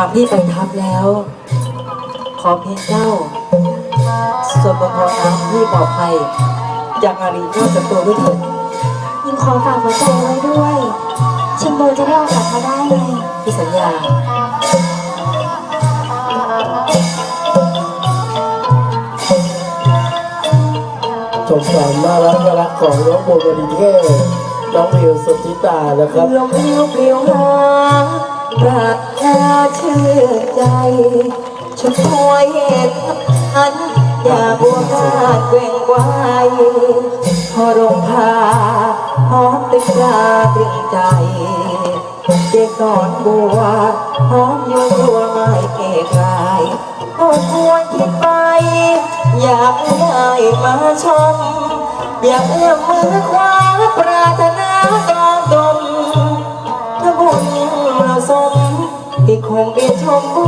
ากพี่ไปทับแล้ว ขอเพียงเจ้าส่วนบนพอน้ำพี่ปลอดภัยจากอารีนอกจากตัวด้วยเถิดยิงขอฝากหัวใจไว้ด้วย ชิงโบจะได้เอากลับมาได้ไงพี่สัญญาชมความน่ารักน่ารักของน้องโบวบดีเทพน้องวิวสุทธิตานะครับลมพิวพิวหาปรา รถนาชื่นใจช่วยเหตุอันอย่าบัวกาดเกว่งไว้พอรงพาหอมตึกตาตึงใจ เด็กก่อนบัวหอมอยู่ตัวไม่เอกลายก็ควรคิดไป อยากได้มาชมอยากเอื้อมมือคว้าปรารถนา ที่คงได้ชมบั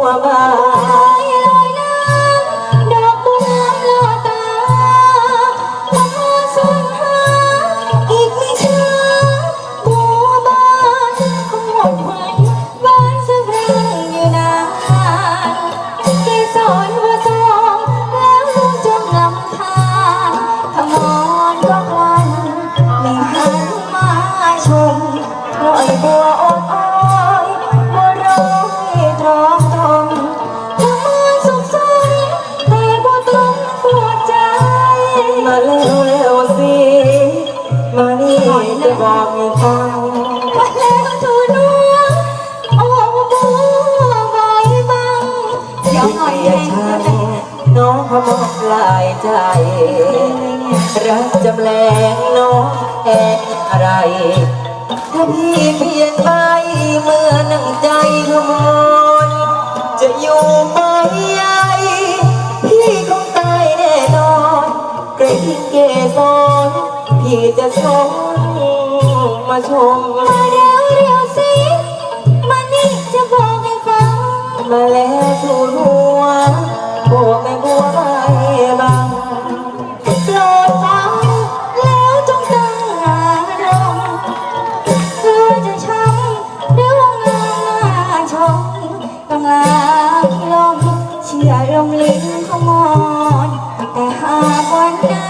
วบาน มานี่จะบอกให้ฟังมาแล้วทูลหัวโอ้บัวบอยบังเดี๋ยวหน่อยเกลียแห้ดงน้องพมอกลายใจ รักจำแรงน้องแอนอะไร ถ้าพี่เปลี่ยนไปเมื่อนั่งใจขโมยจะอยู่ไหมไอพี่คงตายแน่นอน เกรงเกสร พี่จะชมมาชม มาเร็วเร็วสิ มานี่จะบอกให้ฟัง มาแล้วทูลหัวโบกไม่บัวไม่บังโปรดฟังแล้วจงตั้งอารมณ์เพื่อจะช้ำเดี๋ยวงามหน้าชมกำลังลมเชื่อลมลิ้นขมอนแต่หากวันใด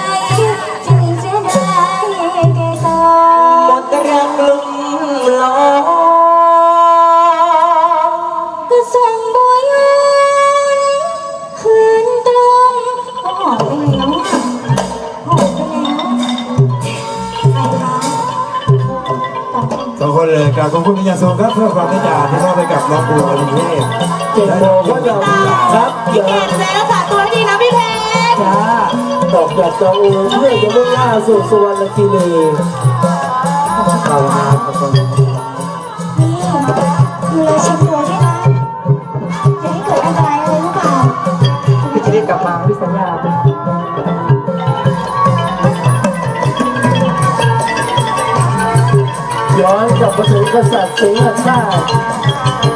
สองคนเลยกราบขอบคุณเป็นอย่างสูงครับเพื่อความได้จากที่มอบให้กับน้องบัวบดีเทพเจ็ดโมงก็จะครับเดี๋ยวเก็บใจรักษาตัวให้ดีนะพี่เพชรจ้าดอกจากจออูเพื่อจะมุ่งหน้าสู่สุวรรณคีรีเข้ามาครับผมนี่ดูแลชิมตัวด้วยนะอย่าให้เกิดอันตรายอะไรหรือเปล่าพี่จะได้กลับมาพี่สัญญา ย้อนกลับมาถึงกษัตริย์สิงห์ชาติ